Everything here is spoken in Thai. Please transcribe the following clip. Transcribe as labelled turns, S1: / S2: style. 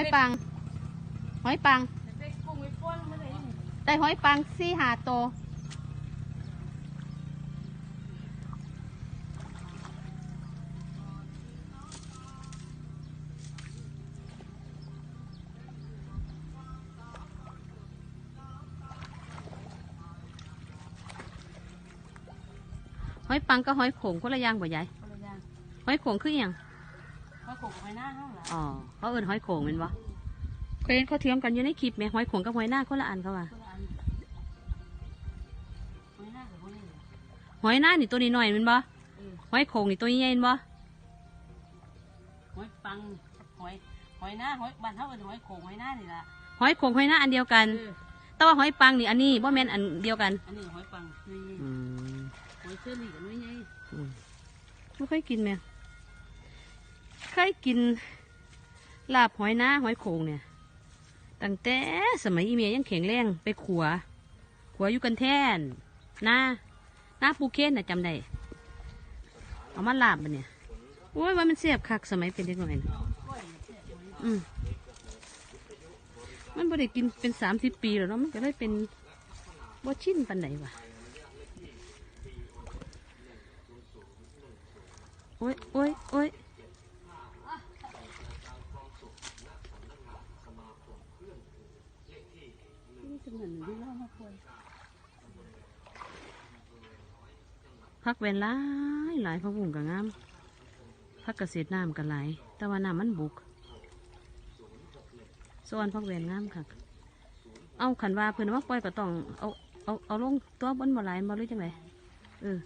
S1: อยปัง หอยปัง
S2: ไปกุ้งไปป้นมาเลย
S1: ได้หอยปังสี่หาโตวหอยปังกับหอยโขงคนละอย่างบ่ใหญ่
S2: คนละอย่าง
S1: หอยโขงคืออหย่าง
S2: เขาโขกไปหน้าเขาเหรอ
S1: อ๋อเขาเอิ้นหอยโขงเป็นวะเคยเห็นเขาเทียมกันอยู่ในคลิปไหมหอยโขงกับหอยหน้าคนละอันเขาว่า
S2: คนละอันไม่น่ากับคนนี้เหรอ
S1: หอยหน้านี่ตัวนี้หน่อยเป็นบ่
S2: เออ
S1: หอยโขงนี่ตัวใหญ่เป็นบ่
S2: หอยปังหอยหอยหน้าหอยบ้านเท่ากันหอยโขงหอยหน้านี่ละ
S1: หอยโขงหอยหน้าอันเดียวกัน
S2: เออ
S1: แต่ว่าหอยปังนี่อันนี้บ่แม่นอันเดียวกัน
S2: อันนี้หอยปังนี่
S1: อืม
S2: หอยเชอรี่กับน้อยใหญ่
S1: ไม่เคยกินไหม เคยกินลาบหอยหน้าหอยโขงเนี่ยตั้งแต่สมัยอีเมียยังแข็งแรงไปขัว ขัวอยู่กันแท่นหน้าหน้าปูเคนน่ะจำได้เอามาลาบมันเนี่ยโอ้ยว่ามันเสียบคักสมัยเป็นเด็กน้อยน่ะอืมมันบ่ได้กินเป็นสามสิบปีแล้วเนาะมันก็เลยเป็นบ่ชิ้นปันไหนวะโอ้ยโอ้ยโอ้ย พักเวนหลายหลายพักบุ่งกับงามพักเกษตรน้ำกันหลายแต่ว่าน้ำมันบุกส่วนพักเวนงามค่ะ เอาขันว่าเพื่อนว่าปล่อยก็ต้องเอาเอาเอาลงตัวบนบ่หลายบ่หรือจังไงเออ